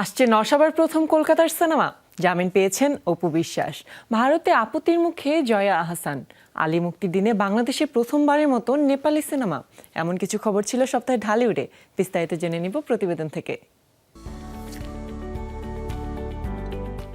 আসছে নশাবার প্রথম কলকাতার সিনেমা। জামিন পেয়েছেন অপু বিশ্বাস। ভারতে আপত্তির মুখে জয়া আহসান। আলী মুক্তির দিনে বাংলাদেশে প্রথমবারের মতো নেপালি সিনেমা। এমন কিছু খবর ছিল সপ্তাহে ঢালিউডে। বিস্তারিত জেনে নিব প্রতিবেদন থেকে।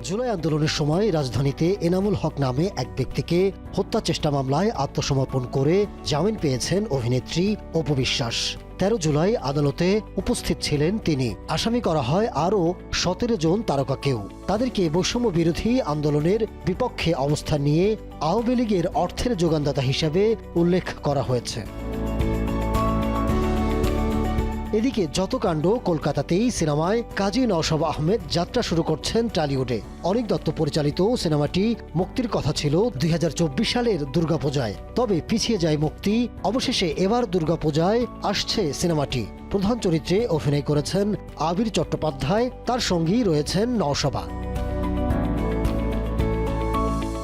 জুলাই আন্দোলনের সময় রাজধানীতে এনামুল হক নামে এক ব্যক্তিকে হত্যা চেষ্টা মামলায় আত্মসমর্পণ করে জামিন পেয়েছেন অভিনেত্রী অপু বিশ্বাস। তেরো জুলাই আদালতে উপস্থিত ছিলেন তিনি। আসামি করা হয় আরও সতেরো জন তারকাকেও। তাদেরকে বৈষম্য বিরোধী আন্দোলনের বিপক্ষে অবস্থান নিয়ে আওয়ামী লীগের অর্থের যোগানদাতা হিসাবে উল্লেখ করা হয়েছে। এদিকে যত কাণ্ড কলকাতাতেই, সিনেমায়, কাজী নওশাব আহমেদ যাত্রা শুরু করছেন টালিউডে। অনেক দত্ত পরিচালিত সিনেমাটি মুক্তির কথা ছিল দুই হাজার চব্বিশ সালের দুর্গাপূজায়। তবে পিছিয়ে যায় মুক্তি, অবশেষে এবার দুর্গাপূজায় আসছে সিনেমাটি। প্রধান চরিত্রে অভিনয় করেছেন আবির চট্টোপাধ্যায়, তার সঙ্গেই রয়েছেন নওশাবা।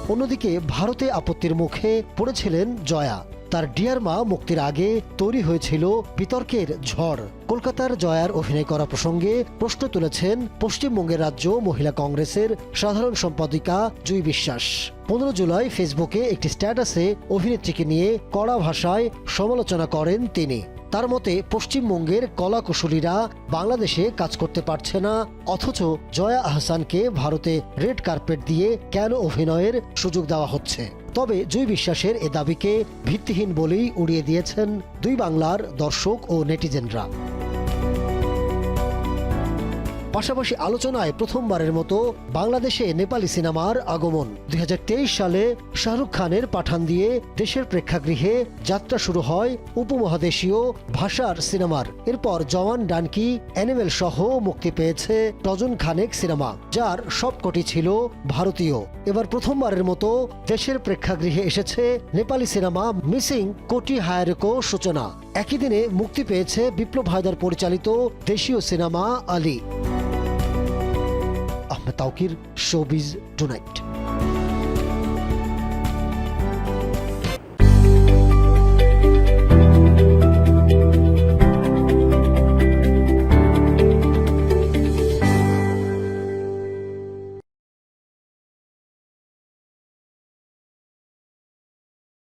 অন্যদিকে ভারতে আপত্তির মুখে পড়েছিলেন জয়া। তার ডিয়ার মা মুক্তির আগে তৈরি হয়েছিল বিতর্কের ঝড়। কলকাতার জয়ার অভিনয় করা প্রসঙ্গে প্রশ্ন তুলেছেন পশ্চিমবঙ্গের রাজ্য মহিলা কংগ্রেসের সাধারণ সম্পাদিকা জুই বিশ্বাস। পনেরো জুলাই ফেসবুকে একটি স্ট্যাটাসে অভিনেত্রীকে নিয়ে কড়া ভাষায় সমালোচনা করেন তিনি। তার মতে পশ্চিমবঙ্গের কলা কুশলীরা বাংলাদেশে কাজ করতে পারছে না, অথচ জয়া আহসানকে ভারতে রেড কার্পেট দিয়ে কেন অভিনয়ের সুযোগ দেওয়া হচ্ছে? তবে জুই বিশ্বাসের এ দাবিকে ভিত্তিহীন বলেই উড়িয়ে দিয়েছেন দুই বাংলার দর্শক ও নেটিজেনরা। পাশাপাশি আলোচনায় প্রথমবারের মতো বাংলাদেশে নেপালি সিনেমার আগমন। দুই হাজার তেইশ সালে শাহরুখ খানের পাঠান দিয়ে দেশের প্রেক্ষাগৃহে যাত্রা শুরু হয় উপমহাদেশীয় ভাষার সিনেমার। এরপর জওয়ান ডানকি, অ্যানিমেল সহ মুক্তি পেয়েছে ডজন খানেক সিনেমা, যার সবকটি ছিল ভারতীয়। এবার প্রথমবারের মতো দেশের প্রেক্ষাগৃহে এসেছে নেপালি সিনেমা মিসিং কোটি হায়ারেকো সূচনা। একই দিনে মুক্তি পেয়েছে বিপ্লব হায়দার পরিচালিত দেশীয় cinema Ali. Ahmed Taukir, Showbiz Tonight.